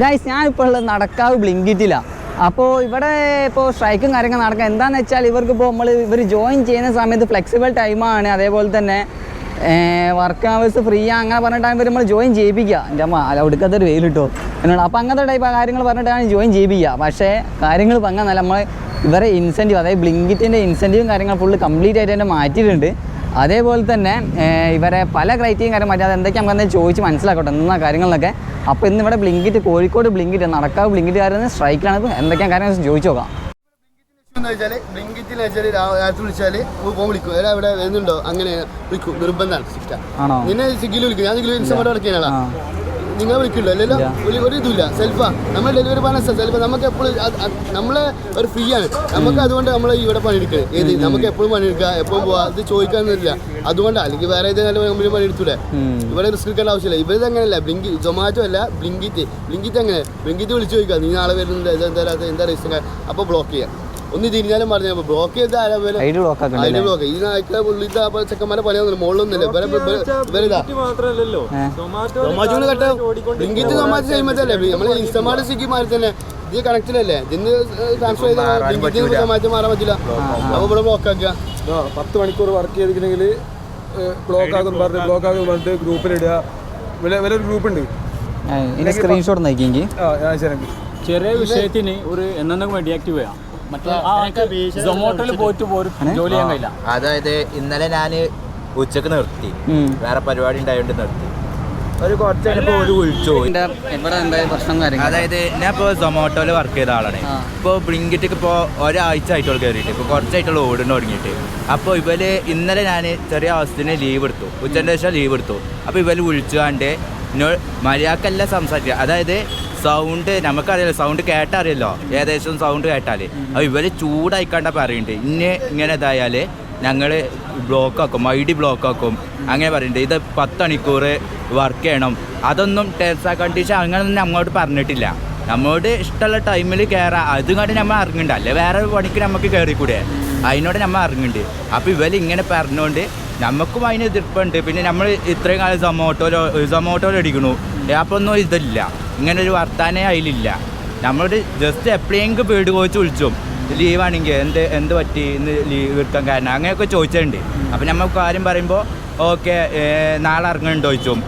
Guys ഞാൻ ഇപ്പോൾ ഉള്ളത് നടക്കാവ് ബ്ലിങ്കിറ്റില്ല അപ്പോൾ ഇവിടെ ഇപ്പോൾ സ്ട്രൈക്കും കാര്യങ്ങളും നടക്കുക എന്താണെന്ന് വെച്ചാൽ ഇവർക്ക് ഇപ്പോൾ നമ്മൾ ഇവർ ജോയിൻ ചെയ്യുന്ന സമയത്ത് ഫ്ലെക്സിബിൾ ടൈമാണ് അതേപോലെ തന്നെ വർക്ക് അവേഴ്സ് ഫ്രീ അങ്ങനെ പറഞ്ഞ ടൈം നമ്മൾ ജോയിൻ ചെയ്യിപ്പിക്കുക. എന്റെ അമ്മ അല്ല ഒടുക്കത്തെ ഒരു വെയിൽ കിട്ടുമോ എന്നോട് അപ്പോൾ അങ്ങനത്തെ ടൈപ്പ് കാര്യങ്ങൾ പറഞ്ഞിട്ടാണ് ജോയിൻ ചെയ്യിപ്പിക്കുക. പക്ഷേ കാര്യങ്ങൾ ഇപ്പം അങ്ങനല്ല നമ്മൾ ഇവരെ ഇൻസെന്റീവ് അതായത് ബ്ലിങ്കിറ്റിന്റെ ഇൻസെന്റീവും കാര്യങ്ങൾ ഫുള്ള് കംപ്ലീറ്റ് ആയിട്ട് തന്നെ മാറ്റിയിട്ടുണ്ട്. അതേപോലെ തന്നെ ഇവരെ പല ക്രൈറ്റീരിയും കാര്യം മാറ്റി അത് എന്തൊക്കെയാണ് നമുക്ക് എന്തായാലും ചോദിച്ച് മനസ്സിലാക്കട്ടെ എന്നാ കാര്യങ്ങളിലൊക്കെ അപ്പോൾ ഇന്ന് ഇവിടെ ബ്ലിങ്കിറ്റ് കോഴിക്കോട് ബ്ലിങ്കിറ്റ് നടക്കാവ് ബ്ലിങ്കിറ്റുകാരെന്ന് സ്ട്രൈക്കിലാണ് എന്തൊക്കെയാണ് കാര്യങ്ങൾ ചോദിച്ചു നോക്കാം. എന്ന് വെച്ചാൽ ബ്ലിങ്കിറ്റിൽ വെച്ചാൽ രാത്രി വിളിച്ചാൽ ഫോൺ വിളിക്കും. ഇവിടെ വരുന്നുണ്ടോ? അങ്ങനെ വിളിക്കും. നിർബന്ധമാണ്. സിസ്റ്റ നിന്നെ സ്വിഗ്ഗിയിൽ വിളിക്കും. ഞാൻ സിഗ്ഗിൽ ഇൻസ്റ്റമായിട്ട് ആ. നിങ്ങൾ വിളിക്കില്ലോ അല്ലല്ലോ ഒരു ഒരു ഇതുമില്ല. സെൽഫാ നമ്മൾ ഡെലിവറി പാർട്ട്നർ സെൽഫ് നമുക്ക് എപ്പോഴും നമ്മളെ ഒരു ഫ്രീ ആണ്. നമുക്ക് അതുകൊണ്ട് നമ്മൾ ഇവിടെ പണിയെടുക്കുക ഏത് നമുക്ക് എപ്പോഴും പണിയെടുക്കുക എപ്പോഴും പോവാ. അത് ചോദിക്കാനൊന്നുമില്ല. അതുകൊണ്ടാണ് അല്ലെങ്കിൽ വേറെ ഏതെങ്കിലും കമ്പനി പണിയെടുത്തൂടെ. ഇവിടെ റിസ്ക് എടുക്കേണ്ട ആവശ്യമില്ല. ഇവരിത് അങ്ങനെയല്ല ബ്ലിങ്കി സൊമാറ്റോ അല്ല ബ്ലിങ്കിറ്റ് ബ്ലിങ്കിറ്റ് അങ്ങനെ ബ്ലിങ്കിറ്റ് വിളിച്ച് ചോദിക്കുക നീ നാളെ വരുന്നുണ്ട്. എന്താ എന്താ റീസൺ അപ്പോൾ ബ്ലോക്ക് ചെയ്യാം. ഒന്ന് തിരിഞ്ഞാലും പറഞ്ഞു ബ്ലോക്ക് ചെയ്ത് ആരാ പോലെ ബ്ലോക്ക് അതിന് ബ്ലോക്ക് ഈ നായ്ക്കളെ ഉള്ളിത്തെ അപ്പൊ ചെക്കന്മാരെ പണിയൊന്നുമില്ല മുകളിലൊന്നുമില്ല ഇവരെ ഇവരിതാ മാത്രല്ലല്ലോ ഏ. സൊമാറ്റോന് കട്ട. ബ്ലിങ്കിറ്റ് സൊമാറ്റോ ചെയ്യുമ്പോഴല്ലേ നമ്മൾ ഇൻസ്റ്റമാർട്ട് സ്വിഗ്ഗി മാറി തന്നെ. ഇത് കണക്റ്റിലല്ലേ ഇതിന് ട്രാൻസ്ഫർ സൊമാറ്റോ മാറാൻ പറ്റില്ല. അപ്പൊ ഇവിടെ ബ്ലോക്ക് ആക്കുക. പത്ത് മണിക്കൂർ വർക്ക് ചെയ്തിട്ടുണ്ടെങ്കിൽ ബ്ലോക്ക് ആകും പറഞ്ഞു ബ്ലോക്ക് ആകും പറഞ്ഞിട്ട് ഗ്രൂപ്പിലിടുക വില ഗ്രൂപ്പ് ഉണ്ട്. സ്ക്രീൻഷോട്ട് നോക്കിയെങ്കിൽ ചെറിയ വിഷയത്തിന് ഒരു എന്നെങ്കിലും ഡീആക്റ്റീവ് ചെയ്യാം. മറ്റേ സൊമാറ്റോയിൽ പോയിട്ട് പോരും ജോലി ചെയ്യാൻ കഴിയില്ല. അതായത് ഇന്നലെ ഞാൻ ഉച്ചയ്ക്ക് നിർത്തി. വേറെ പരിപാടി ഉണ്ടായതുകൊണ്ട് നിർത്തി. ഒരു കുറച്ച് കഴിഞ്ഞപ്പോൾ ഒരു വിളിച്ചു. അതായത് ഞാൻ ഇപ്പൊ സൊമാറ്റോയിൽ വർക്ക് ചെയ്ത ആളാണ്. ഇപ്പൊ ഇപ്പോൾ ഇപ്പൊ ഇപ്പോൾ ഒരാഴ്ച ആയിട്ടുള്ള കയറിയിട്ട് ഇപ്പോൾ കുറച്ചായിട്ടുള്ള ഓടുന്ന തുടങ്ങിയിട്ട്. അപ്പോൾ ഇവർ ഇന്നലെ ഞാൻ ചെറിയ അവസ്ഥയിൽ ലീവ് എടുത്തു. ഉച്ചന്റെ ശേഷം ലീവ് എടുത്തു. അപ്പോൾ ഇവർ വിളിച്ചു കണ്ട് മര്യാദക്കല്ല സംസാരിക്കുക. അതായത് സൗണ്ട് നമുക്കറിയാലോ സൗണ്ട് കേട്ടറിയല്ലോ. ഏകദേശം സൗണ്ട് കേട്ടാൽ അപ്പോൾ ഇവർ ചൂടായിക്കണ്ട പറയുന്നുണ്ട് ഇന്നെ ഇങ്ങനെ ഇതായാൽ ഞങ്ങൾ ബ്ലോക്ക് ആക്കും ഐ ഡി ബ്ലോക്ക് ആക്കും അങ്ങനെ പറയുന്നുണ്ട് ഇത് പത്ത് മണിക്കൂർ വർക്ക് ചെയ്യണം. അതൊന്നും ടേംസ് ആൻഡ് കണ്ടീഷൻ അങ്ങനെയൊന്നും നമ്മോട് പറഞ്ഞിട്ടില്ല. നമ്മോട് ഇഷ്ടമുള്ള ടൈമിൽ കയറാം അതും കണ്ട് നമ്മൾ ഇറങ്ങുന്നുണ്ട് അല്ലെ വേറെ പണിക്ക് നമുക്ക് കയറിക്കൂടെ അതിനോട് നമ്മൾ ഇറങ്ങുന്നുണ്ട് അപ്പോൾ ഇവർ ഇങ്ങനെ പറഞ്ഞുകൊണ്ട് നമുക്കും അതിന് എതിർപ്പുണ്ട്. പിന്നെ നമ്മൾ ഇത്രയും കാലം സൊമോട്ടോയിലോ സൊമോട്ടോയിൽ അടിക്കണു അപ്പോൾ ഒന്നും ഇതില്ല. ഇങ്ങനെ ഒരു വർത്താനേ അതിലില്ല. നമ്മളോട് ജസ്റ്റ് എപ്പോഴെങ്കിലും പേടി കോച്ച് വിളിച്ചും. ലീവാണെങ്കിൽ എന്ത് എന്ത് പറ്റി? ഇന്ന് ലീവ് എടുക്കാൻ കാരണം. അങ്ങനെയൊക്കെ ചോദിച്ചിട്ടുണ്ട്. അപ്പം നമ്മൾ കാര്യം പറയുമ്പോൾ ഓക്കെ നാളെ ഇറങ്ങുന്നുണ്ടോ? ചോദിച്ചും.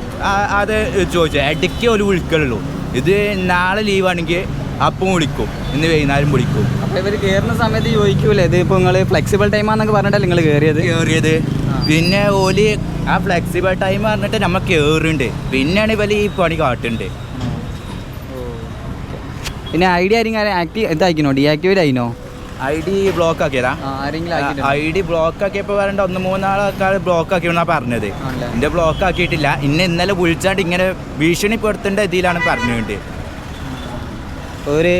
അത് ചോദിച്ചു. ഇടയ്ക്ക് ഒരു വിളിക്കുള്ളൂ ഇത് നാളെ ലീവാണെങ്കിൽ അപ്പം വിളിക്കും. ഇന്ന് വൈകുന്നേരം വിളിക്കും. അപ്പോൾ ഇവർ കയറുന്ന സമയത്ത് ചോദിക്കൂലേ ഇത് ഇപ്പോൾ നിങ്ങൾ ഫ്ലെക്സിബിൾ ടൈമാന്നൊക്കെ പറഞ്ഞിട്ടല്ലേ നിങ്ങൾ കയറിയത് കയറിയത് പിന്നെ ഓലി ആ ഫ്ലെക്സിബിൾ ടൈം പറഞ്ഞിട്ട് നമ്മൾ കയറുണ്ട് പിന്നെയാണ് ഇവൽ ഈ പണി കാട്ടുണ്ട്. പിന്നെ ഐ ഡി ആരെങ്കിലും ആക്റ്റീവ് ഇതാക്കിനോ? ഡീആക്ടിവേറ്റ് ആയിനോ? ഐ ഡി ബ്ലോക്ക് ആക്കിയതാ? ഐ ഡി ബ്ലോക്ക് ആക്കിയപ്പോൾ വരണ്ട ഒന്ന് മൂന്നാളൊക്കെ ബ്ലോക്ക് ആക്കിയെന്നാ പറഞ്ഞത്? എന്റെ ബ്ലോക്ക് ആക്കിയിട്ടില്ല. ഇന്നെ ഇന്നലെ വിളിച്ചാണ്ട് ഇങ്ങനെ ഭീഷണിപ്പെടുത്തേണ്ട ഇതിലാണ് പറഞ്ഞുകൊണ്ട് ഒരു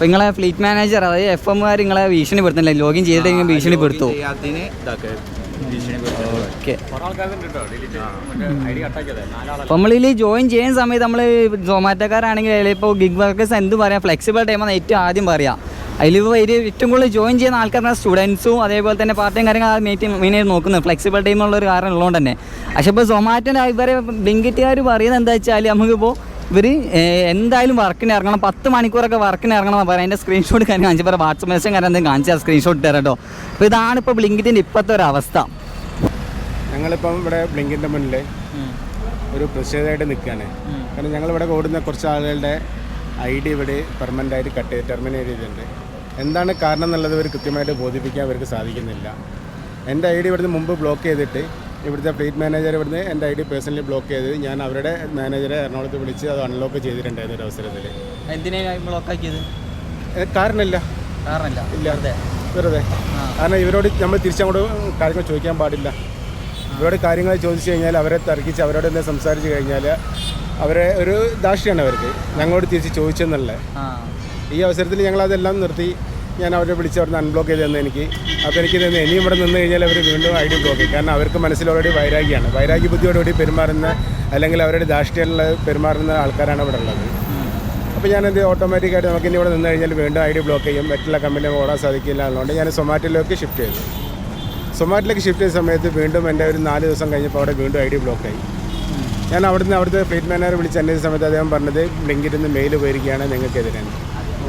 ഇപ്പോൾ നിങ്ങളെ ഫ്ലീറ്റ് മാനേജർ അതായത് എഫ് എം എമ്മുകാർ നിങ്ങളെ ഭീഷണിപ്പെടുത്തുന്നില്ല. ലോഗിൻ ചെയ്തിട്ട് ഭീഷണിപ്പെടുത്തു. അതിന് അപ്പോൾ നമ്മളിൽ ജോയിൻ ചെയ്യുന്ന സമയത്ത് നമ്മൾ സൊമാറ്റോക്കാരാണെങ്കിൽ ഇപ്പോൾ ഗിഗ് വർക്കേഴ്സ് എന്ത് പറയാം? ഫ്ലെക്സിബിൾ ടൈമാണ് ഏറ്റവും ആദ്യം പറയാം. അതിൽ ഒരു ഏറ്റവും കൂടുതൽ ജോയിൻ ചെയ്യുന്ന ആൾക്കാർ സ്റ്റുഡൻസും അതേപോലെ തന്നെ പാർട്ടിയും ടൈം കാര്യങ്ങൾ മെയിൻ മെയിനായിട്ട് നോക്കുന്നത്. ഫ്ലെക്സിബിൾ ടൈം ഉള്ള ഒരു കാരണം ഉള്ളതുകൊണ്ട് തന്നെ. പക്ഷേ ഇപ്പോൾ സൊമാറ്റോന്റെ ഇവരെ ബ്ലിങ്കിറ്റുകാർ പറയുന്നത് എന്താ വെച്ചാൽ നമുക്കിപ്പോൾ ഇവർ എന്തായാലും വർക്കിന് ഇറങ്ങണം. പത്ത് മണിക്കൂറൊക്കെ വർക്കിന് ഇറങ്ങണം എന്ന് പറയാം. അതിന്റെ സ്ക്രീൻഷോട്ട് കാര്യം കാണിച്ചു പറയാം വാട്സപ്പ് മെസ്സേജ് കാര്യം എന്തെങ്കിലും കാണിച്ചാൽ സ്ക്രീൻഷോട്ട് തരാം കേട്ടോ. അപ്പോൾ ഇതാണ് ഇപ്പോൾ ബ്ലിങ്കിന്റെ ഇപ്പോഴത്തെ ഒരു അവസ്ഥ. ഞങ്ങളിപ്പം ഇവിടെ ബ്ലിങ്കിന്റെ മുന്നിൽ ഒരു പ്രതിഷേധമായിട്ട് നിൽക്കുകയാണ് കാരണം ഞങ്ങളിവിടെ ഓടുന്ന കുറച്ച് ആളുകളുടെ ഐ ഡി ഇവിടെ പെർമനന്റ് ആയിട്ട് കട്ട് ചെയ്ത് ടെർമിനേറ്റ് ചെയ്തിട്ടുണ്ട്. എന്താണ് കാരണം എന്നുള്ളത് ഇവർ കൃത്യമായിട്ട് ബോധിപ്പിക്കാൻ അവർക്ക് സാധിക്കുന്നില്ല. എന്റെ ഐ ഡി ഇവിടുന്ന് മുമ്പ് ബ്ലോക്ക് ചെയ്തിട്ട് ഇവിടുത്തെ ഫ്ലീറ്റ് മാനേജർ ഇവിടുന്ന് എന്റെ ഐ ഡി പേഴ്സണലി ബ്ലോക്ക് ചെയ്ത് ഞാൻ അവരുടെ മാനേജറെ എറണാകുളത്ത് വിളിച്ച് അത് അൺലോക്ക് ചെയ്തിട്ടുണ്ടായിരുന്നു ഒരു അവസരത്തിൽ. എന്തിനാണ് ബ്ലോക്ക് ആക്കിയത്? കാരണമില്ല കാരണമില്ല ഇല്ല. വെറുതെ? കാരണം ഇവരോട് നമ്മൾ തിരിച്ചങ്ങോട്ട് കാര്യങ്ങൾ ചോദിക്കാൻ പാടില്ല. ഇവരോട് കാര്യങ്ങൾ ചോദിച്ചു കഴിഞ്ഞാൽ അവരെ തർക്കിച്ച് അവരോട് എന്നെ സംസാരിച്ച് കഴിഞ്ഞാൽ അവരെ ഒരു ദാക്ഷിയാണ് അവർക്ക് ഞങ്ങളോട് തിരിച്ച് ചോദിച്ചെന്നുള്ളത്. ഈ അവസരത്തിൽ ഞങ്ങൾ അതെല്ലാം നിർത്തി. ഞാൻ അവരെ വിളിച്ച് അവിടുന്ന് അൺബ്ലോക്ക് ചെയ്ത് തന്നെ എനിക്ക്. അപ്പോൾ എനിക്ക് തന്നെ ഇനിയും ഇവിടെ നിന്ന് കഴിഞ്ഞാൽ അവർ വീണ്ടും ഐ ഡി ബ്ലോക്ക് ചെയ്യും. കാരണം അവർക്ക് മനസ്സിൽ ഓൾറെഡി വൈരാഗ്യമാണ്. വൈരാഗ്യ ബുദ്ധിയോടുകൂടി പെരുമാറുന്ന അല്ലെങ്കിൽ അവരുടെ ധാർഷ്ട്യമുള്ള പെരുമാറുന്ന ആൾക്കാരാണ് ഇവിടെ ഉള്ളത്. അപ്പോൾ ഞാൻ എന്ത് ഓട്ടോമാറ്റിക്കായിട്ട് നമുക്ക് ഇനി ഇവിടെ നിന്ന് കഴിഞ്ഞാൽ വീണ്ടും ഐ ഡി ബ്ലോക്ക് ചെയ്യും. മറ്റുള്ള കമ്പനി ഓടാൻ സാധിക്കില്ല എന്നുകൊണ്ട് ഞാൻ സൊമാറ്റോയിലേക്ക് ഷിഫ്റ്റ് ചെയ്തു. സൊമാറ്റോയിലേക്ക് ഷിഫ്റ്റ് ചെയ്ത സമയത്ത് വീണ്ടും എന്റെ ഒരു നാല് ദിവസം കഴിഞ്ഞപ്പോൾ അവിടെ വീണ്ടും ഐ ഡി ബ്ലോക്ക് ആയി. ഞാൻ അവിടുന്ന് അവിടുത്തെ ഫ്ലീറ്റ് മാനേജർ വിളിച്ച് അന്വേഷിച്ച സമയത്ത് അദ്ദേഹം പറഞ്ഞത് ബ്ലിങ്കിറ്റിൽ നിന്ന് മെയിൽ പോയിരിക്കുകയാണ് നിങ്ങൾക്കെതിരാണ്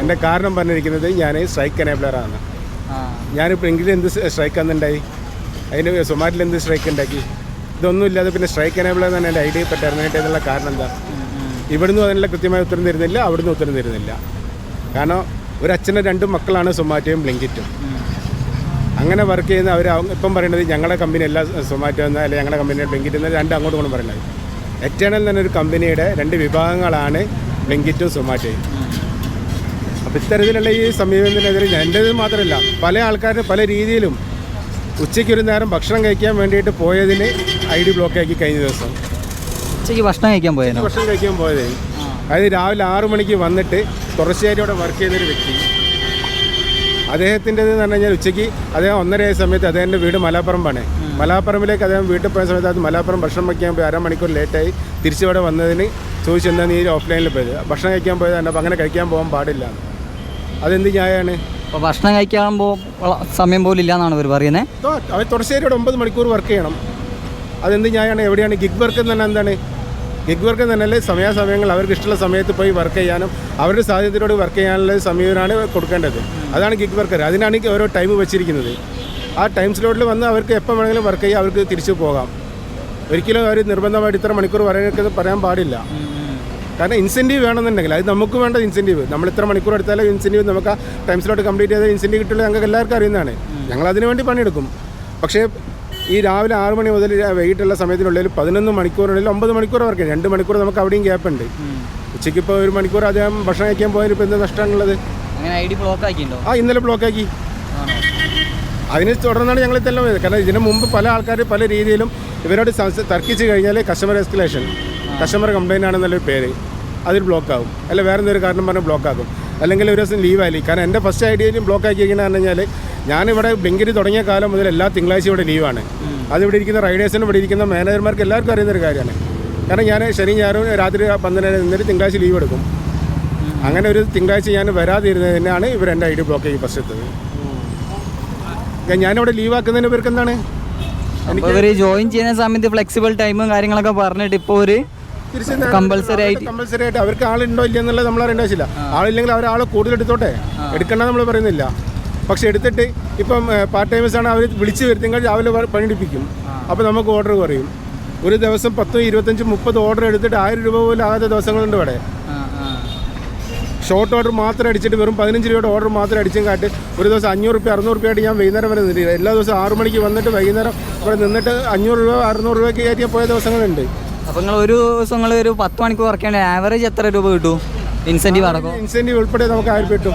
എന്റെ കാരണം പറഞ്ഞിരിക്കുന്നത് ഞാൻ സ്ട്രൈക്ക് എനേബിളറാണ് ഞാനിപ്പോൾ എങ്കിലും എന്ത് സ്ട്രൈക്ക് അന്നുണ്ടായി അതിന് സൊമാറ്റിൽ എന്ത് സ്ട്രൈക്ക് ഉണ്ടാക്കി? ഇതൊന്നും ഇല്ലാതെ പിന്നെ സ്ട്രൈക്ക് എനേബിളർ തന്നെ എന്റെ ഐഡിയ ഇപ്പോൾ ടെർമിനേറ്റ് ചെയ്തുള്ള കാരണം എന്താ? ഇവിടുന്ന് അതിനുള്ള കൃത്യമായ ഉത്തരം തരുന്നില്ല അവിടുന്ന് ഉത്തരം തരുന്നില്ല. കാരണം ഒരു അച്ഛന്റെ രണ്ട് മക്കളാണ് സൊമാറ്റോയും ബ്ലിങ്കിറ്റും. അങ്ങനെ വർക്ക് ചെയ്യുന്ന അവർ ഇപ്പം പറയുന്നത് ഞങ്ങളുടെ കമ്പനി അല്ല സൊമാറ്റോ എന്ന അല്ലെങ്കിൽ ഞങ്ങളുടെ കമ്പനി ബ്ലിങ്കിറ്റ് എന്ന രണ്ട് അങ്ങോട്ടും ഇങ്ങോട്ടും പറയുന്നത് എറ്റേണൽ എന്നൊരു ഒരു കമ്പനിയുടെ രണ്ട് വിഭാഗങ്ങളാണ് ബ്ലിങ്കിറ്റും സൊമാറ്റോയും. അപ്പോൾ ഇത്തരത്തിലുള്ള ഈ സമീപനത്തിനെതിരെ എന്റേത് മാത്രമല്ല പല ആൾക്കാരുടെ പല രീതിയിലും ഉച്ചയ്ക്ക് ഒരു നേരം ഭക്ഷണം കഴിക്കാൻ വേണ്ടിയിട്ട് പോയതിന് ഐ ഡി ബ്ലോക്ക് ആക്കി കഴിഞ്ഞ ദിവസം. ഉച്ചയ്ക്ക് ഭക്ഷണം കഴിക്കാൻ പോയത് ഭക്ഷണം കഴിക്കാൻ പോയത് അതായത് രാവിലെ ആറു മണിക്ക് വന്നിട്ട് തുടർച്ചയായിട്ട് അവിടെ വർക്ക് ചെയ്തൊരു വ്യക്തി. അദ്ദേഹത്തിന്റെത് എന്ന് പറഞ്ഞു കഴിഞ്ഞാൽ ഉച്ചയ്ക്ക് അദ്ദേഹം ഒന്നര സമയത്ത് അദ്ദേഹത്തിന്റെ വീട് മലാപ്പറമ്പാണ്. മലാപ്പറമ്പിലേക്ക് അദ്ദേഹം വീട്ടിൽ പോയ സമയത്ത് അത് മലാപ്പുറം ഭക്ഷണം വയ്ക്കാൻ പോയി അരമണിക്കൂർ ലേറ്റായി തിരിച്ചിവിടെ വന്നതിന് ചോദിച്ചെന്താ നീ ഓഫ്ലൈനിൽ പോയത്? ഭക്ഷണം കഴിക്കാൻ പോയത്? അപ്പോൾ അങ്ങനെ കഴിക്കാൻ പോകാൻ പാടില്ല. അതെന്ത് ന്യായമാണ് അപ്പോൾ ഭക്ഷണം കഴിക്കാൻ പോ സമയം പോലും ഇല്ല എന്നാണ് ഇവർ പറയുന്നത് അവർ ഇവിടെ ഒമ്പത് മണിക്കൂർ വർക്ക് ചെയ്യണം. അതെന്ത് ന്യായമാണ് എവിടെയാണ്? ഗിഗ് വർക്ക് എന്ന് തന്നെ എന്താണ്? ഗിഗ് വർക്ക് എന്ന് തന്നെ സമയാസമയങ്ങൾ അവർക്ക് ഇഷ്ടമുള്ള സമയത്ത് പോയി വർക്ക് ചെയ്യാനും അവരുടെ സാധ്യതയോട് വർക്ക് ചെയ്യാനുള്ള സമീപനമാണ് കൊടുക്കേണ്ടത്. അതാണ് ഗിഗ് വർക്കർ അതിനാണ് ഓരോ ടൈം വെച്ചിരിക്കുന്നത്. ആ ടൈം സ്ലോട്ടിൽ വന്ന് അവർക്ക് എപ്പോൾ വേണമെങ്കിലും വർക്ക് ചെയ്യാം അവർക്ക് തിരിച്ചു പോകാം. ഒരിക്കലും അവർ നിർബന്ധമായിട്ട് ഇത്ര മണിക്കൂർ വരാനൊക്കെ പറയാൻ പാടില്ല. കാരണം ഇൻസെന്റീവ് വേണമെന്നുണ്ടെങ്കിൽ അത് നമുക്ക് വേണ്ട ഇൻസെന്റീവ് നമ്മൾ ഇത്ര മണിക്കൂർ എടുത്താലും ഇൻസെന്റീവ് നമുക്ക് ആ ടൈം സ്ലോട്ട് കംപ്ലീറ്റ് ചെയ്താൽ ഇൻസെന്റീവ് കിട്ടില്ല ഞങ്ങൾക്ക് എല്ലാവർക്കും അറിയുന്നതാണ്. ഞങ്ങൾ അതിനു വേണ്ടി പണിയെടുക്കും. പക്ഷേ ഈ രാവിലെ ആറ് മണി മുതൽ വൈകിട്ടുള്ള സമയത്തിനുള്ളിൽ പതിനൊന്ന് മണിക്കൂറിനുള്ളിൽ ഒമ്പത് മണിക്കൂർ വർക്ക് രണ്ട് മണിക്കൂർ നമുക്ക് അവിടെയും ഗ്യാപ്പ് ഉണ്ട്. ഉച്ചയ്ക്ക് ഇപ്പോൾ ഒരു മണിക്കൂർ അദ്ദേഹം ഭക്ഷണം കഴിക്കാൻ പോയാലും ഇപ്പോൾ എന്താ നഷ്ടമാണുള്ളത്? അങ്ങനെ ഇന്നലെ ബ്ലോക്ക് ആക്കി. ആ അതിന് തുടർന്നാണ് ഞങ്ങൾ ഇതെല്ലാം ചെയ്തത്. കാരണം ഇതിനു മുമ്പ് പല ആൾക്കാർ പല രീതിയിലും ഇവരോട് തർക്കിച്ച് കഴിഞ്ഞാൽ കസ്റ്റമർ എസ്കലേഷൻ കസ്റ്റമർ കംപ്ലൈന്റ് ആണെന്നുള്ളൊരു പേര്. അതിൽ ബ്ലോക്ക് ആകും അല്ല വേറെ എന്തൊരു കാരണം പറഞ്ഞാൽ ബ്ലോക്ക് ആക്കും. അല്ലെങ്കിൽ ഒരു ദിവസം ലീവ് ആയി. കാരണം എന്റെ ഫസ്റ്റ് ഐഡിയയിലും ബ്ലോക്ക് ആക്കിയിരിക്കുന്നത് പറഞ്ഞു കഴിഞ്ഞാൽ ഞാനിവിടെ ബ്ലിങ്കിന് തുടങ്ങിയ കാലം മുതൽ എല്ലാ തിങ്കളാഴ്ചയും ഇവിടെ ലീവാണ് അതിവിടെ ഇരിക്കുന്ന റൈഡേഴ്സിനും ഇവിടെ ഇരിക്കുന്ന മാനേജർമാർക്ക് എല്ലാവർക്കും അറിയുന്ന ഒരു കാര്യമാണ്. കാരണം ഞാൻ ശനി ഞായറും രാത്രി പന്ത്രണ്ട് നിന്നിട്ട് തിങ്കളാഴ്ച ലീവ് എടുക്കും. അങ്ങനെ ഒരു തിങ്കളാഴ്ച ഞാൻ വരാതിരുന്നതിനാണ് ഇവർ എന്റെ ഐ ഡി ബ്ലോക്ക് ആക്കി ഫസ്റ്റ് എത്തത് ഞാനിവിടെ ലീവ് ആക്കുന്നതിന് ഇവർക്ക് എന്താണ്? ജോയിൻ ചെയ്യുന്ന സമയത്ത് ഫ്ലെക്സിബിൾ ടൈമും കാര്യങ്ങളൊക്കെ പറഞ്ഞിട്ട് ഇപ്പോൾ ഒരു Compulsory ആയിട്ട്- കമ്പൽസറി ആയിട്ട് അവർക്ക് ആളുണ്ടോ ഇല്ല എന്നുള്ളത് നമ്മൾ അറിയേണ്ട ആവശ്യമില്ല. ആളില്ലെങ്കിൽ അവർ ആളെ കൂടുതൽ എടുത്തോട്ടെ? എടുക്കണ്ട നമ്മൾ പറയുന്നില്ല. പക്ഷെ എടുത്തിട്ട് ഇപ്പം പാർട്ട് ടൈമേഴ്സ് ആണ് അവർ വിളിച്ച് വരുത്തിയെങ്കിൽ രാവിലെ പണിയെടുപ്പിക്കും. അപ്പോൾ നമുക്ക് ഓർഡർ കുറയും. ഒരു ദിവസം പത്തും ഇരുപത്തഞ്ചും മുപ്പത് ഓർഡർ എടുത്തിട്ട് ആയിരം രൂപ പോലും ആകാത്ത ദിവസങ്ങളുണ്ട് ഇവിടെ. ഷോർട്ട് ഓർഡർ മാത്രം അടിച്ചിട്ട് വെറും പതിനഞ്ച് രൂപയുടെ ഓർഡർ മാത്രം അടിച്ചും കാട്ട് ഒരു ദിവസം അഞ്ഞൂറ് രൂപ അറുന്നൂറ് റുപ്യ ആയിട്ട് ഞാൻ വൈകുന്നേരം വരെ നിന്നില്ല എല്ലാ ദിവസവും ആറ് മണിക്ക് വന്നിട്ട് വൈകുന്നേരം ഇവിടെ നിന്നിട്ട് അഞ്ഞൂറ് രൂപ അറുന്നൂറ് രൂപയ്ക്ക് കയറ്റിയാൽ പോയ ദിവസങ്ങളുണ്ട്. അപ്പോൾ നിങ്ങൾ ഒരു ദിവസം നിങ്ങൾ ഒരു പത്ത് മണിക്കൂർ വർക്ക് ചെയ്യണ ആവറേജ് എത്ര രൂപ കിട്ടും? ഇൻസെന്റീവ് അടക്കം? ഇൻസെന്റീവ് ഉൾപ്പെടെ നമുക്ക് ആയിരം കിട്ടും.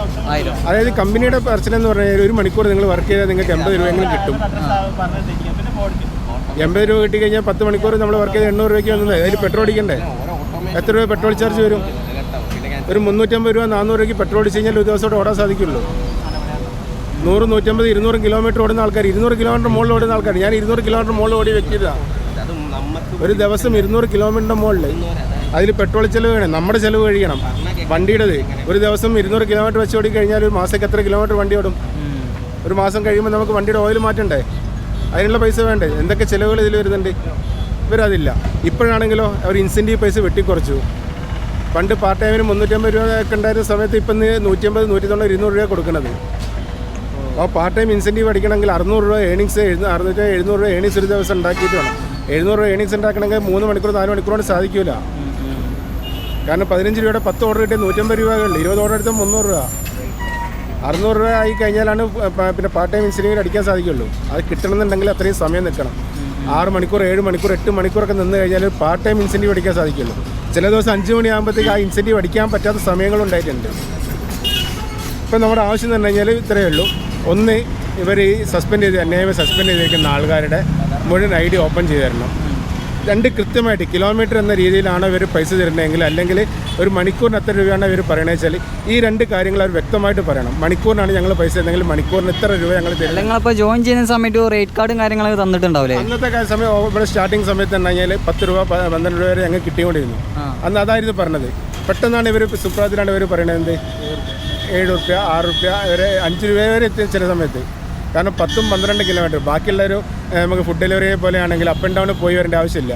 അതായത് കമ്പനിയുടെ പ്രശ്നം എന്ന് പറഞ്ഞാൽ ഒരു മണിക്കൂർ നിങ്ങൾ വർക്ക് ചെയ്താൽ നിങ്ങൾക്ക് എൺപത് രൂപയെങ്കിലും കിട്ടും. എൺപത് രൂപ കിട്ടി കഴിഞ്ഞാൽ പത്ത് മണിക്കൂർ നമ്മൾ വർക്ക് ചെയ്ത് എണ്ണൂറ് രൂപയ്ക്ക് വന്നത്. അതിൽ പെട്രോൾ അടിക്കണ്ടേ? എത്ര രൂപ പെട്രോൾ ചാർജ് വരും? ഒരു മുന്നൂറ്റമ്പത് രൂപ നാനൂറ് രൂപയ്ക്ക് പെട്രോൾ അടിച്ച് കഴിഞ്ഞാൽ ഒരു ദിവസം ഓടാൻ സാധിക്കുള്ളൂ. നൂറ് നൂറ്റമ്പത് ഇരുന്നൂറ് കിലോമീറ്റർ ഓടുന്ന ആൾക്കാർ ഇരുന്നൂറ് കിലോമീറ്റർ മുകളിൽ ഓടുന്ന ആൾക്കാർ ഞാൻ ഇരുന്നൂറ് കിലോമീറ്റർ മുകളിൽ ഓടി വ്യക്തിയതാണ് ഒരു ദിവസം ഇരുന്നൂറ് കിലോമീറ്ററിന്റെ മുകളിൽ അതിൽ പെട്രോൾ ചെലവ് വേണം. നമ്മുടെ ചെലവ് കഴിയണം. വണ്ടിയുടേത്. ഒരു ദിവസം ഇരുന്നൂറ് കിലോമീറ്റർ വെച്ച് ഓടി കഴിഞ്ഞാൽ ഒരു മാസത്തേക്ക് എത്ര കിലോമീറ്റർ വണ്ടി ഓടും? ഒരു മാസം കഴിയുമ്പോൾ നമുക്ക് വണ്ടിയുടെ ഓയിൽ മാറ്റണ്ടേ? അതിനുള്ള പൈസ വേണ്ടേ? എന്തൊക്കെ ചിലവുകൾ ഇതിൽ വരുന്നുണ്ട്? ഇവരതില്ല. ഇപ്പോഴാണെങ്കിലോ അവർ ഇൻസെന്റീവ് പൈസ വെട്ടിക്കുറച്ചു. പണ്ട് പാർട്ട് ടൈമിന് മുന്നൂറ്റമ്പത് രൂപ ഒക്കെ ഉണ്ടായിരുന്ന സമയത്ത് ഇപ്പം നൂറ്റമ്പത് നൂറ്റി തൊണ്ണൂറ് ഇരുന്നൂറ് രൂപ കൊടുക്കുന്നത് അപ്പോൾ പാർട്ട് ടൈം ഇൻസെന്റീവ് അടിക്കണമെങ്കിൽ അറുന്നൂറ് രൂപ ഏണിങ്സ് എഴുന്നൂറ് അറുന്നൂറ്റി എഴുന്നൂറ് രൂപ ഏണിങ്സ് ഒരു ദിവസം ഉണ്ടാക്കിയിട്ട് വേണം. എഴുന്നൂറ് രൂപ ഏണിങ്സ് ഉണ്ടാക്കണമെങ്കിൽ മൂന്ന് മണിക്കൂർ നാല് മണിക്കൂർ കൊണ്ട് സാധിക്കില്ല കാരണം പതിനഞ്ച് രൂപയുടെ പത്ത് ഓർഡർ കിട്ടിയ നൂറ്റമ്പത് രൂപയുണ്ട് ഇരുപത് ഓർഡർ എടുത്താൽ മുന്നൂറ് രൂപ. അറുന്നൂറ് രൂപ ആയി കഴിഞ്ഞാലാണ് പിന്നെ പാർട്ട് ടൈം ഇൻസെന്റീവ് അടിക്കാൻ സാധിക്കുള്ളൂ. അത് കിട്ടണമെന്നുണ്ടെങ്കിൽ അത്രയും സമയം നിൽക്കണം. ആറ് മണിക്കൂർ ഏഴ് മണിക്കൂർ എട്ട് മണിക്കൂറൊക്കെ നിന്ന് കഴിഞ്ഞാൽ പാർട്ട് ടൈം ഇൻസെന്റീവ് അടിക്കാൻ സാധിക്കുള്ളൂ. ചില ദിവസം അഞ്ച് മണിയാകുമ്പോഴത്തേക്ക് ആ ഇൻസെന്റീവ് അടിക്കാൻ പറ്റാത്ത സമയങ്ങളുണ്ടായിട്ടുണ്ട്. ഇപ്പം നമ്മുടെ ആവശ്യം എന്ന് പറഞ്ഞു കഴിഞ്ഞാൽ ഇത്രയേ ഉള്ളൂ. ഒന്ന് ഇവർ ഈ സസ്പെൻഡ് ചെയ്ത് അന്യായമായി സസ്പെൻഡ് ചെയ്തിരിക്കുന്ന ആൾക്കാരുടെ മുഴുവൻ ഐ ഡി ഓപ്പൺ ചെയ്ത് തരണം രണ്ട് കൃത്യമായിട്ട് കിലോമീറ്റർ എന്ന രീതിയിലാണ് ഇവർ പൈസ തരുന്നതെങ്കിൽ അല്ലെങ്കിൽ ഒരു മണിക്കൂറിന് എത്ര രൂപയാണ് ഇവർ പറയണത് വെച്ചാൽ ഈ രണ്ട് കാര്യങ്ങൾ അവർ വ്യക്തമായിട്ട് പറയണം. മണിക്കൂറിനാണ് ഞങ്ങൾ പൈസ തരുന്നെങ്കിൽ മണിക്കൂറിന് ഇത്ര രൂപ ഞങ്ങൾ തരും. നിങ്ങളിപ്പോൾ ജോയിൻ ചെയ്യുന്ന സമയത്ത് റേറ്റ് കാർഡും കാര്യങ്ങളൊക്കെ തന്നിട്ടുണ്ടാവില്ലേ? അന്നത്തെ കാല സമയം ഇവിടെ സ്റ്റാർട്ടിംഗ് സമയത്ത് തന്നെ കഴിഞ്ഞാൽ പത്ത് രൂപ പന്ത്രണ്ട് രൂപ വരെ ഞങ്ങൾ കിട്ടിക്കൊണ്ടിരുന്നു. അന്ന് അതായിരുന്നു പറഞ്ഞത്. പെട്ടെന്നാണ് ഇവർ സുപ്രാത്തിലാണ് ഇവർ പറയണത് എന്ത്? ഏഴ് റുപ്യ ആറ് റുപ്യ വരെ അഞ്ച് രൂപ വരെ എത്തിയ ചില സമയത്ത്. കാരണം പത്തും പന്ത്രണ്ട് കിലോമീറ്റർ ബാക്കിയുള്ളൊരു ഒരു നമുക്ക് ഫുഡ് ഡെലിവറി പോലെയാണെങ്കിൽ അപ്പ് ആൻഡ് ഡൗൺ പോയി വരേണ്ട ആവശ്യമില്ല.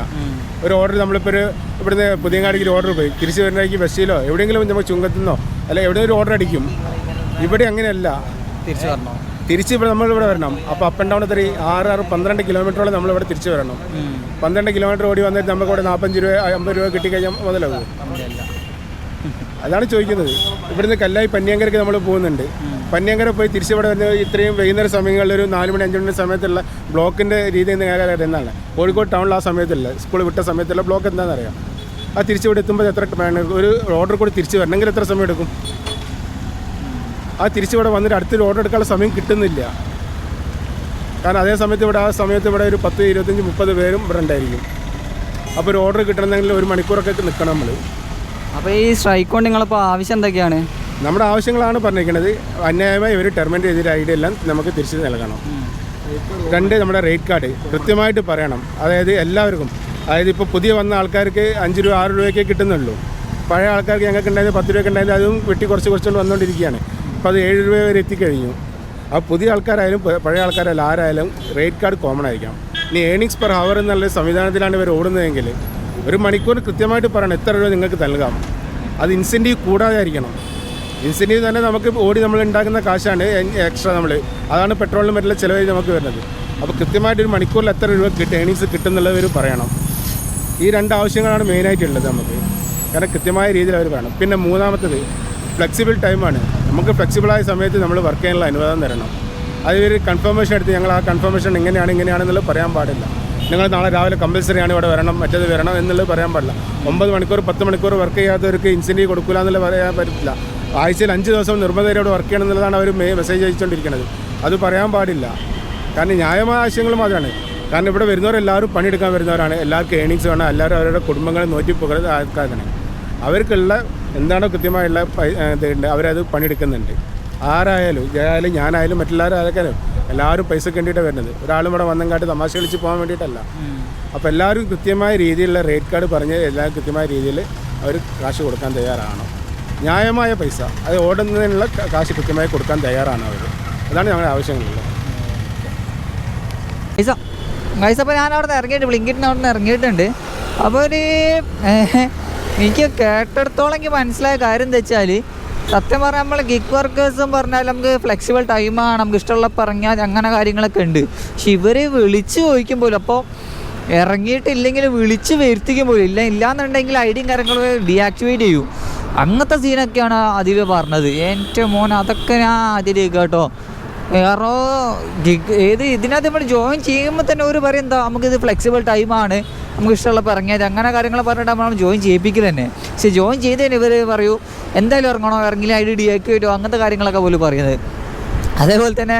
ഒരു ഓർഡർ നമ്മളിപ്പോൾ ഒരു ഇവിടുന്ന് പുതിയങ്ങാടിക്ക് ഒരു ഓർഡർ പോയി. തിരിച്ച് വരുന്നതായിരിക്കും ബസ്സിലോ എവിടെയെങ്കിലും നമുക്ക് ചുങ്കത്തുനിന്നോ അല്ല എവിടെ ഒരു ഓർഡർ അടിക്കും. ഇവിടെ അങ്ങനെയല്ല. തിരിച്ചു വരണം? തിരിച്ച് ഇവിടെ നമ്മളിവിടെ വരണം. അപ്പോൾ അപ്പ് ആൻഡ് ഡൗൺ എത്ര ആറ് ആറ് പന്ത്രണ്ട് കിലോമീറ്ററോളം നമ്മളിവിടെ തിരിച്ച് വരണം. പന്ത്രണ്ട് കിലോമീറ്റർ ഓടി വന്നിട്ട് നമുക്ക് ഇവിടെ നാൽപ്പത്തഞ്ച് രൂപ അമ്പത് രൂപ കിട്ടിക്കഴിഞ്ഞാൽ മുതലാകും അതാണ് ചോദിക്കുന്നത്. ഇവിടുന്ന് കല്ലായി പന്നിയങ്കരക്ക് നമ്മൾ പോകുന്നുണ്ട്. പന്നിയങ്കര പോയി തിരിച്ചു ഇവിടെ വന്ന് ഇത്രയും വൈകുന്നേര സമയങ്ങളിൽ ഒരു നാല് മണി അഞ്ച് മണി സമയത്തുള്ള ബ്ലോക്കിന്റെ രീതി എന്നാണ് കോഴിക്കോട് ടൗണിൽ ആ സമയത്തില്ല സ്കൂൾ വിട്ട സമയത്തുള്ള ബ്ലോക്ക് എന്താണെന്ന് അറിയാം. ആ തിരിച്ചു ഇവിടെ എത്തുമ്പോൾ എത്ര ഒരു ഓർഡർ കൂടി തിരിച്ചു വരണമെങ്കിൽ എത്ര സമയം എടുക്കും? ആ തിരിച്ചു ഇവിടെ വന്നിട്ട് അടുത്തൊരു ഓർഡർ എടുക്കാനുള്ള സമയം കിട്ടുന്നില്ല. കാരണം അതേ സമയത്ത് ഇവിടെ ആ സമയത്ത് ഇവിടെ ഒരു പത്ത് ഇരുപത്തഞ്ച് മുപ്പത് പേരും ഇവിടെ ഉണ്ടായിരിക്കും. അപ്പോൾ ഒരു ഓർഡർ കിട്ടണമെങ്കിൽ ഒരു മണിക്കൂറൊക്കെ നിൽക്കണം നമ്മൾ. അപ്പോൾ ഈ സ്ട്രൈക്ക് കൊണ്ട് നിങ്ങളിപ്പോൾ ആവശ്യം എന്തൊക്കെയാണ്? നമ്മുടെ ആവശ്യങ്ങളാണ് പറഞ്ഞിരിക്കുന്നത്. അന്യായമായി ഒരു ടെർമിനേറ്റ് ചെയ്തിട്ട് ഡി എല്ലാം നമുക്ക് തിരിച്ചു നൽകണം. രണ്ട് നമ്മുടെ റേറ്റ് കാർഡ് കൃത്യമായിട്ട് പറയണം. അതായത് എല്ലാവർക്കും അതായത് ഇപ്പോൾ പുതിയ വന്ന ആൾക്കാർക്ക് അഞ്ച് രൂപ ആറ് രൂപയൊക്കെ കിട്ടുന്നുള്ളൂ. പഴയ ആൾക്കാർക്ക് ഞങ്ങൾക്ക് ഉണ്ടായത് പത്ത് രൂപയ്ക്ക് ഉണ്ടായത് അതും വെട്ടി കുറച്ച് കുറച്ചുകൊണ്ട് വന്നുകൊണ്ടിരിക്കുകയാണ് അപ്പോൾ അത് ഏഴ് രൂപ വരെ എത്തിക്കഴിഞ്ഞു. ആ പുതിയ ആൾക്കാരായാലും പഴയ ആൾക്കാരായാലും ആരായാലും റേറ്റ് കാർഡ് കോമൺ ആയിരിക്കാം ഇനി ഏണിങ്സ് പെർ ഹവർ എന്നുള്ള സംവിധാനത്തിലാണ് ഇവർ ഓടുന്നതെങ്കിൽ ഒരു മണിക്കൂർ കൃത്യമായിട്ട് പറയണം എത്ര രൂപ നിങ്ങൾക്ക് നൽകാം. അത് ഇൻസെന്റീവ് കൂടാതെ ആയിരിക്കണം. ഇൻസെന്റീവ് തന്നെ നമുക്ക് ഓടി നമ്മൾ ഉണ്ടാക്കുന്ന കാശാണ് എക്സ്ട്രാ നമ്മൾ അതാണ് പെട്രോളിന് മറ്റുള്ള ചിലവായി നമുക്ക് വരുന്നത്. അപ്പോൾ കൃത്യമായിട്ട് ഒരു മണിക്കൂറിൽ എത്ര രൂപ കിട്ടും ഏണിങ്സ് കിട്ടുന്നുള്ളത് പറയണം. ഈ രണ്ട് ആവശ്യങ്ങളാണ് മെയിനായിട്ടുള്ളത് നമുക്ക്. കാരണം കൃത്യമായ രീതിയിൽ അവർ വേണം പിന്നെ മൂന്നാമത്തത് ഫ്ലെക്സിബിൾ ടൈമാണ് നമുക്ക് ഫ്ലെക്സിബിളായ സമയത്ത് നമ്മൾ വർക്ക് ചെയ്യാനുള്ള അനുവാദം തരണം. അത് ഒരു കൺഫർമേഷൻ എടുത്ത് ഞങ്ങൾ ആ കൺഫർമേഷൻ എങ്ങനെയാണ് ഇങ്ങനെയാണെന്നുള്ളത് പറയാൻ പാടില്ല. നിങ്ങൾ നാളെ രാവിലെ കമ്പൽസറി ആണ് ഇവിടെ വരണം മറ്റേത് വരണം എന്നുള്ളത് പറയാൻ പാടില്ല. ഒമ്പത് മണിക്കൂർ പത്ത് മണിക്കൂർ വർക്ക് ചെയ്യാത്തവർക്ക് ഇൻസെന്റീവ് കൊടുക്കില്ല എന്നുള്ളത് പറയാൻ പറ്റില്ല. ആഴ്ചയിൽ അഞ്ച് ദിവസം നിർബന്ധമായിട്ട് വർക്ക് ചെയ്യണം എന്നുള്ളതാണ് അവർ മെസ്സേജ് അയച്ചുകൊണ്ടിരിക്കുന്നത്. അത് പറയാൻ പാടില്ല. കാരണം ന്യായമായ ആശയങ്ങൾ മാത്രമാണ്. കാരണം ഇവിടെ വരുന്നവരെല്ലാവരും പണിയെടുക്കാൻ വരുന്നവരാണ്. എല്ലാവർക്കും ഏണിങ്സ് വേണം. എല്ലാവരും അവരുടെ കുടുംബങ്ങളെ നോറ്റി പോകുന്നത് ആൾക്കാരാണ്. അവർക്കുള്ള എന്താണോ കൃത്യമായുള്ള ഇതുണ്ട്. അവരത് പണിയെടുക്കുന്നുണ്ട്. ആരായാലും ജയായാലും ഞാനായാലും മറ്റുള്ളവരും ആരൊക്കെയാലും എല്ലാവരും പൈസ വേണ്ടിയിട്ടാണ് വരുന്നത്. ഒരാളും ഇവിടെ വന്നങ്ങാട്ട് തമാശ കളിച്ച് പോകാൻ വേണ്ടിയിട്ടല്ല. അപ്പോൾ എല്ലാവരും കൃത്യമായ രീതിയിലുള്ള റേറ്റ് കാർഡ് പറഞ്ഞ് എല്ലാവരും കൃത്യമായ രീതിയിൽ അവർ കാശ് കൊടുക്കാൻ തയ്യാറാണ് ന്യായമായ പൈസ. അത് ഓടുന്നതിനുള്ള കാശ് കൃത്യമായി കൊടുക്കാൻ തയ്യാറാണ് അവർ അതാണ് ഞങ്ങളുടെ ആവശ്യങ്ങളുള്ളത്. പൈസ പൈസ അപ്പോൾ ഞാൻ അവിടെ നിന്ന് ഇറങ്ങിയിട്ട് ബ്ലിങ്കിറ്റിന് അവിടെ നിന്ന് ഇറങ്ങിയിട്ടുണ്ട്. അപ്പോൾ ഒരു എനിക്ക് കേട്ടിടത്തോളം മനസ്സിലായ കാര്യം എന്താ വെച്ചാൽ സത്യം പറഞ്ഞാൽ നമ്മൾ ഗിഗ് വർക്കേഴ്സും പറഞ്ഞാൽ നമുക്ക് ഫ്ലെക്സിബിൾ ടൈമാണ് നമുക്ക് ഇഷ്ടമുള്ള പറഞ്ഞാൽ അങ്ങനെ കാര്യങ്ങളൊക്കെ ഉണ്ട്. പക്ഷെ ഇവർ വിളിച്ച് ചോദിക്കുമ്പോൾ അപ്പോൾ ഇറങ്ങിയിട്ടില്ലെങ്കിൽ വിളിച്ച് വരുത്തിക്കുമ്പോൾ ഇല്ല ഇല്ല ഇല്ലാന്നുണ്ടെങ്കിൽ ഡിയും കാര്യങ്ങളും ഡീആക്ടിവേറ്റ് ചെയ്യും. അങ്ങനത്തെ സീനൊക്കെയാണ് അതിൽ പറഞ്ഞത്. എന്റെ മോൻ അതൊക്കെ ഞാൻ അതിൽ കേട്ടോ. വേറെ ഏത് ഇതിനകത്ത് നമ്മൾ ജോയിൻ ചെയ്യുമ്പോൾ തന്നെ ഒരു പറയും എന്താ നമുക്കിത് ഫ്ലെക്സിബിൾ ടൈമാണ് നമുക്ക് ഇഷ്ടമുള്ള ഇറങ്ങിയത് അങ്ങനെ കാര്യങ്ങൾ പറഞ്ഞിട്ട് നമ്മൾ ജോയിൻ ചെയ്യിപ്പിക്കുക തന്നെ. പക്ഷെ ജോയിൻ ചെയ്തതിന് ഇവർ പറയൂ എന്തായാലും ഇറങ്ങണോ ഇറങ്ങില്ല ഐ ഡി ഡി ആക്കി വരുമോ അങ്ങനത്തെ കാര്യങ്ങളൊക്കെ പോലും പറയുന്നത്. അതേപോലെ തന്നെ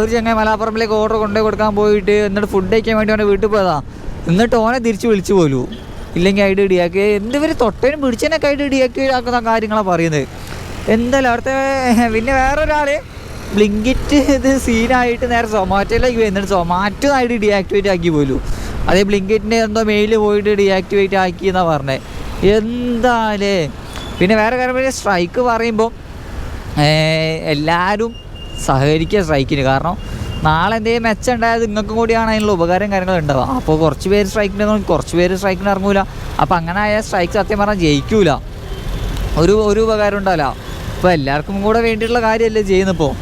ഒരു ചങ്ങ മലാപ്പുറമ്പിലേക്ക് ഓർഡർ കൊണ്ടുപോയി കൊടുക്കാൻ പോയിട്ട് എന്നിട്ട് ഫുഡ് കഴിക്കാൻ വേണ്ടി അവന്റെ വീട്ടിൽ പോയതാണ് എന്നിട്ട് ഓനെ തിരിച്ച് വിളിച്ചു പോലു. ഇല്ലെങ്കിൽ ഐഡി ഇടിയാക്കി എന്തിവർ തൊട്ടേനും പിടിച്ചതിനൊക്കെ ഐഡി ഇടിയാക്കി ആക്കുന്ന കാര്യങ്ങളാണ് പറയുന്നത്. എന്തായാലും അവിടുത്തെ പിന്നെ വേറൊരാൾ ബ്ലിങ്കിറ്റ് ഇത് സീനായിട്ട് നേരെ സൊമാറ്റോയിലേക്ക് എന്നിട്ട് സൊമാറ്റോ ഐഡി ഡിയാക്ടിവേറ്റ് ആക്കി പോലും. അതേ ബ്ലിങ്കിറ്റിന്റെ എന്തോ മെയിൽ പോയിട്ട് ഡിയാക്ടിവേറ്റ് ആക്കി എന്നാണ് പറഞ്ഞത് എന്താലേ? പിന്നെ വേറെ കാര്യം സ്ട്രൈക്ക് പറയുമ്പോൾ എല്ലാവരും സഹകരിക്കുക സ്ട്രൈക്കിന്. കാരണം നാളെ എന്തെങ്കിലും മെച്ചം ഉണ്ടായത് നിങ്ങൾക്കും കൂടിയാണ് അതിനുള്ള ഉപകാരം കാര്യങ്ങൾ ഉണ്ടാവുക. അപ്പോൾ കുറച്ച് പേര് സ്ട്രൈക്ക് ഇറങ്ങും കുറച്ച് പേര് സ്ട്രൈക്കിന് ഇറങ്ങൂല. അപ്പോൾ അങ്ങനെ ആയ സ്ട്രൈക്ക് സത്യം പറഞ്ഞാൽ ജയിക്കൂല. ഒരു ഒരു ഉപകാരം ഉണ്ടാവില്ല. അപ്പോൾ എല്ലാവർക്കും കൂടെ വേണ്ടിയിട്ടുള്ള കാര്യമല്ലേ ചെയ്യുന്നിപ്പോൾ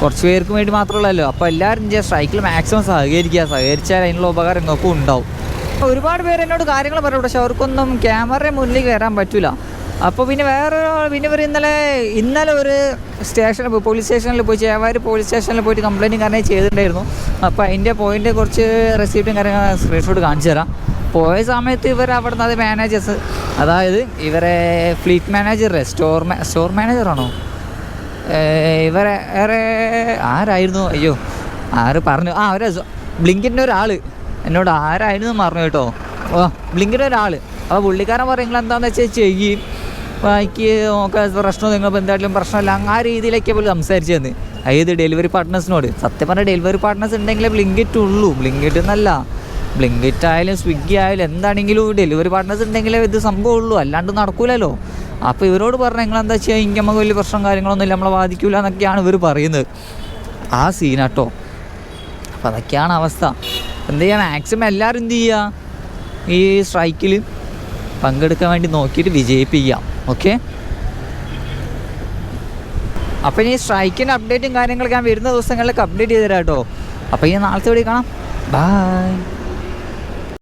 കുറച്ച് പേർക്ക് വേണ്ടി മാത്രമല്ലല്ലോ. അപ്പോൾ എല്ലാവരും ചെയ്യുക സ്ട്രൈക്കിൽ മാക്സിമം സഹകരിക്കുക. സഹകരിച്ചാൽ അതിനുള്ള ഉപകാരം നിങ്ങൾക്കും ഉണ്ടാവും. ഒരുപാട് പേര് എന്നോട് കാര്യങ്ങൾ പറയും പക്ഷെ അവർക്കൊന്നും ക്യാമറ മുന്നിലേക്ക് വരാൻ പറ്റില്ല അപ്പോൾ പിന്നെ വേറെ പിന്നെ ഇവർ ഇന്നലെ ഇന്നലെ ഒരു സ്റ്റേഷനിൽ പോയി പോലീസ് സ്റ്റേഷനിൽ പോയി ചേവാരി പോലീസ് സ്റ്റേഷനിൽ പോയിട്ട് കംപ്ലയിന്റും കാരണം ചെയ്തിട്ടുണ്ടായിരുന്നു. അപ്പോൾ അതിന്റെ പോയിന്റ് കുറച്ച് റെസിപ്റ്റും കാര്യങ്ങൾ സ്ക്രീൻഷോട്ട് കാണിച്ചു തരാം. പോയ സമയത്ത് ഇവർ അവിടെ നിന്ന് അത് മാനേജേഴ്സ് അതായത് ഇവരെ ഫ്ലീറ്റ് മാനേജർ സ്റ്റോർ സ്റ്റോർ മാനേജറാണോ ഇവരെ വേറെ ആരായിരുന്നു? അയ്യോ ആര് പറഞ്ഞു? ആ ഒരു ബ്ലിങ്കിന്റെ ഒരാൾ എന്നോട് ആരായിരുന്നു പറഞ്ഞു കേട്ടോ. ഓ ബ്ലിങ്കിന്റെ ഒരാൾ അപ്പോൾ പുള്ളിക്കാരൻ പറയും എന്താണെന്ന് വെച്ചാൽ ചെയ്യും ബാക്കി നോക്കാൻ പ്രശ്നമോ നിങ്ങൾ എന്തായാലും പ്രശ്നമില്ല. ആ രീതിയിലേക്ക് പോലും സംസാരിച്ചു തന്നെ അതായത് ഡെലിവറി പാർട്ട്നേഴ്സിനോട് സത്യം പറഞ്ഞാൽ ഡെലിവറി പാർട്ട്നേഴ്സ് ഉണ്ടെങ്കിലേ ബ്ലിങ്കിറ്റ് ഉള്ളൂ. ബ്ലിങ്കിറ്റ് എന്നല്ല. ബ്ലിങ്കിറ്റ് ആയാലും സ്വിഗ്ഗി ആയാലും എന്താണെങ്കിലും ഡെലിവറി പാർട്ട്നേഴ്സ് ഉണ്ടെങ്കിലേ ഇത് സംഭവമുള്ളൂ. അല്ലാണ്ട് നടക്കൂലല്ലോ. അപ്പോൾ ഇവരോട് പറഞ്ഞാൽ നിങ്ങൾ എന്താ ചെയ്യുക എനിക്ക് നമുക്ക് വലിയ പ്രശ്നം കാര്യങ്ങളൊന്നുമില്ല നമ്മളെ ബാധിക്കില്ല എന്നൊക്കെയാണ് ഇവർ പറയുന്നത്. ആ സീനാട്ടോ അപ്പോൾ അതൊക്കെയാണ് അവസ്ഥ. എന്ത് ചെയ്യുക മാക്സിമം എല്ലാവരും എന്ത് ചെയ്യുക ഈ സ്ട്രൈക്കിൽ പങ്കെടുക്കാൻ വേണ്ടി നോക്കിയിട്ട് വിജയിപ്പിക്കാം ഓക്കെ. അപ്പോൾ ഇനി സ്ട്രൈക്കിന്റെ അപ്ഡേറ്റും കാര്യങ്ങളൊക്കെ ഞാൻ വരുന്ന ദിവസങ്ങളിലൊക്കെ അപ്ഡേറ്റ് ചെയ്ത് തരാം കേട്ടോ. അപ്പോൾ ഇനി നാളത്തെ വീഡിയോ കാണാം. ബൈ